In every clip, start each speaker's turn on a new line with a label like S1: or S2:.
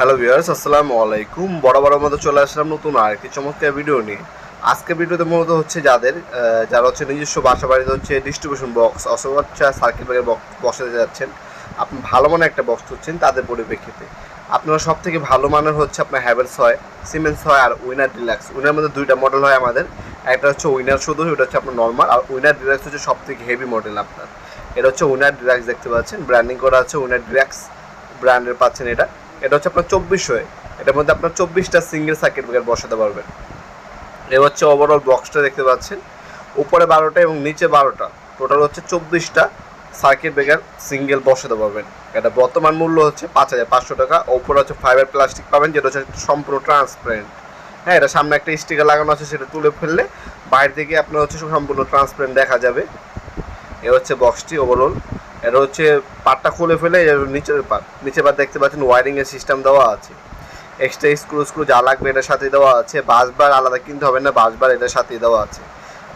S1: Hello viewers, আসসালামু আলাইকুম। বড় বড় মতো চলে আসলাম নতুন আরেকটি চমৎকার ভিডিও নিয়ে। আজকে ভিডিওতে মূলত হচ্ছে যাদের যারা হচ্ছে নিজস্ব বাসা বাড়িতে হচ্ছে ডিস্ট্রিবিউশন বক্স অথবা হচ্ছে সার্কিট ব্রেকার বসাতে যাচ্ছেন, আপনি ভালো মানের একটা বক্স হচ্ছেন তাদের পরিপ্রেক্ষিতে। আপনারা সব থেকে ভালো মানের হচ্ছে আপনার হ্যাভেলস হয় সিমেন্স হয় আর উইনার ডিলাক্স উইনার মধ্যে দুইটা মডেল হয় আমাদের। একটা হচ্ছে উইনার শুধু ওটা হচ্ছে আপনার নর্মাল আর উইনার ডিলাক্স হচ্ছে সব থেকে হেভি মডেল আপনার। এটা হচ্ছে উইনার ডিলাক্স দেখতে পাচ্ছেন। ব্র্যান্ডিং করা আছে উইনার ডিলাক্স ব্র্যান্ডের পাচ্ছেন এটা। এটা হচ্ছে আপনার চব্বিশশো এটার মধ্যে আপনার চব্বিশটা সিঙ্গেল সার্কিট ব্রেকার বসাতে পারবেন। এ হচ্ছে ওভারঅল বক্সটা দেখতে পাচ্ছেন। উপরে বারোটা এবং নিচে বারোটা। টোটাল হচ্ছে চব্বিশটা সার্কিট ব্রেকার সিঙ্গেল বসাতে পারবেন। এটা বর্তমান মূল্য হচ্ছে পাঁচ হাজার পাঁচশো টাকা। ওপরে হচ্ছে ফাইবার প্লাস্টিক পাবেন, যেটা হচ্ছে সম্পূর্ণ ট্রান্সপারেন্ট হ্যাঁ এটা সামনে একটা স্টিকার লাগানো আছে, সেটা তুলে ফেললে বাইরে থেকে আপনার হচ্ছে সম্পূর্ণ ট্রান্সপারেন্ট দেখা যাবে। এ হচ্ছে বক্সটি ওভারঅল এটা হচ্ছে পাটটা খুলে ফেলে নিচের পাট নিচের পাট দেখতে পাচ্ছেন ওয়ারিং এর সিস্টেম দেওয়া আছে। এক্সট্রা স্ক্রু স্ক্রু যা লাগবে এটার সাথে দেওয়া আছে। বাসবার আলাদা কিনতে হবে না বাসবার এটার সাথে দেওয়া আছে।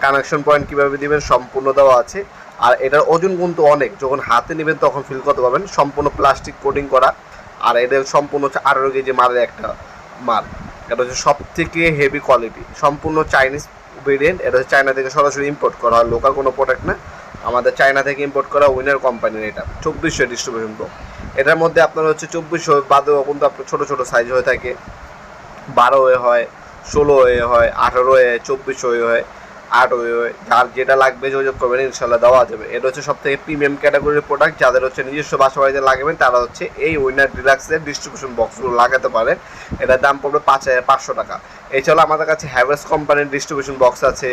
S1: কানেকশন পয়েন্ট কীভাবে দিবেন সম্পূর্ণ দেওয়া আছে। আর এটার ওজন কিন্তু অনেক, যখন হাতে নেবেন তখন ফিল করতে পারবেন। সম্পূর্ণ প্লাস্টিক কোটিং করা। আর এটা সম্পূর্ণ হচ্ছে আঠারো কেজি মালের একটা মাল। এটা হচ্ছে সব থেকে হেভি কোয়ালিটি সম্পূর্ণ চাইনিজ ভেরিয়েন্ট এটা হচ্ছে চায়না থেকে সরাসরি ইম্পোর্ট করা হয়। লোকাল কোনো প্রোডাক্ট না। আমাদের চায়না থেকে ইম্পোর্ট করা উইনার কোম্পানির এটা, চব্বিশশো ডিস্ট্রিবিউশন বক্স এটার মধ্যে আপনার হচ্ছে চব্বিশশো বাদেও কিন্তু আপনার ছোটো ছোটো সাইজ হয়ে থাকে। বারো এ হয় ষোলো এ হয় আঠারো এ চব্বিশশো এ হয় আট ওয়ে হয়। যার যেটা লাগবে যোগাযোগ করবেন ইনশাল্লাহ দেওয়া যাবে। এটা হচ্ছে সব থেকে প্রিমিয়াম ক্যাটাগরির প্রোডাক্ট যাদের হচ্ছে নিজস্ব বাসা বাড়িতে লাগাবেন, তারা হচ্ছে এই উইনার ডিলাক্সের ডিস্ট্রিবিউশন বক্সগুলো লাগাতে পারেন। এটার দাম পড়বে পাঁচ হাজার পাঁচশো টাকা। এছাড়াও আমাদের কাছে হ্যাভেলস কোম্পানির ডিস্ট্রিবিউশন বক্স আছে।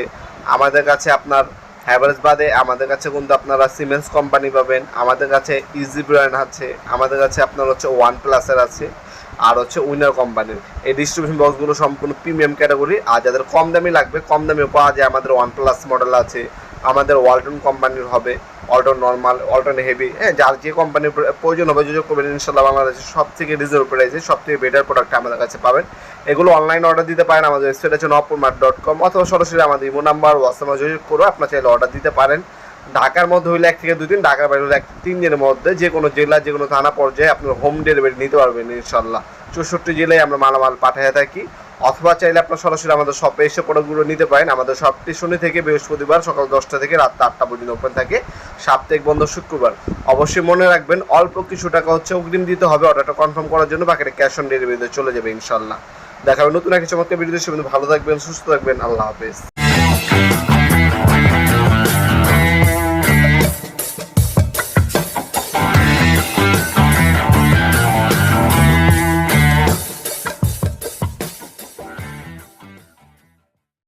S1: আমাদের কাছে আপনার হ্যাভেলস বাদে আমাদের কাছে কিন্তু আপনারা সিমেন্স কোম্পানি পাবেন, আমাদের কাছে ইজি ব্র্যান্ড আছে, আমাদের কাছে আপনার হচ্ছে ওয়ান প্লাসের আছে, আর হচ্ছে উইনার কোম্পানির এই ডিস্ট্রিবিউশন বক্সগুলো সম্পূর্ণ প্রিমিয়াম ক্যাটাগরি আর যাদের কম দামি লাগবে, কম দামে পাওয়া যায় আমাদের ওয়ান প্লাস মডেল আছে। আমাদের ওয়ালটন কোম্পানির হবে ওয়ালটন নর্মাল ওয়ালটন হেভি হ্যাঁ যার যে কোম্পানির প্রয়োজন হবে যোগাযোগ করবেন ইনশাল্লাহ বাংলাদেশের সব থেকে রিজনেবল প্রাইসে সব থেকে বেটার প্রোডাক্ট আমাদের কাছে পাবেন। এগুলো অনলাইন অর্ডার দিতে পারেন, আমাদের ওয়েবসাইট আছে নপুরমার্ট ডট কম অথবা সরাসরি আমাদের ইমো নাম্বার হোয়াটসঅ্যাপে যোগাযোগ করে আপনার চাইলে অর্ডার দিতে পারেন। ঢাকার মধ্যে হইলে এক থেকে দুই দিন, ঢাকার বাইরে হলে এক তিন দিনের মধ্যে যে কোনো জেলা, যে কোনো থানা পর্যায়ে আপনার হোম ডেলিভারি নিতে পারবেন ইনশাল্লাহ চৌষট্টি জেলায় আমরা মালামাল পাঠিয়ে থাকি। অথবা চাইলে আপনার সরাসরি আমাদের শপে এসে প্রোডাক্টগুলো নিতে পারেন। আমাদের শপটি শনি থেকে বৃহস্পতিবার সকাল দশটা থেকে রাত আটটা পর্যন্ত ওপেন থাকে। সাপ্তাহিক বন্ধ শুক্রবার। অবশ্যই মনে রাখবেন, অল্প কিছু টাকা হচ্ছে অগ্রিম দিতে হবে। অর্ডারটা কনফার্ম করার জন্য বাকিটা ক্যাশ অন ডেলিভারিতে চলে যাবে ইনশাল্লাহ দেখা হবে নতুন একটা চমৎকার ভিডিও সে ভালো থাকবেন, সুস্থ থাকবেন। আল্লাহ হাফেজ।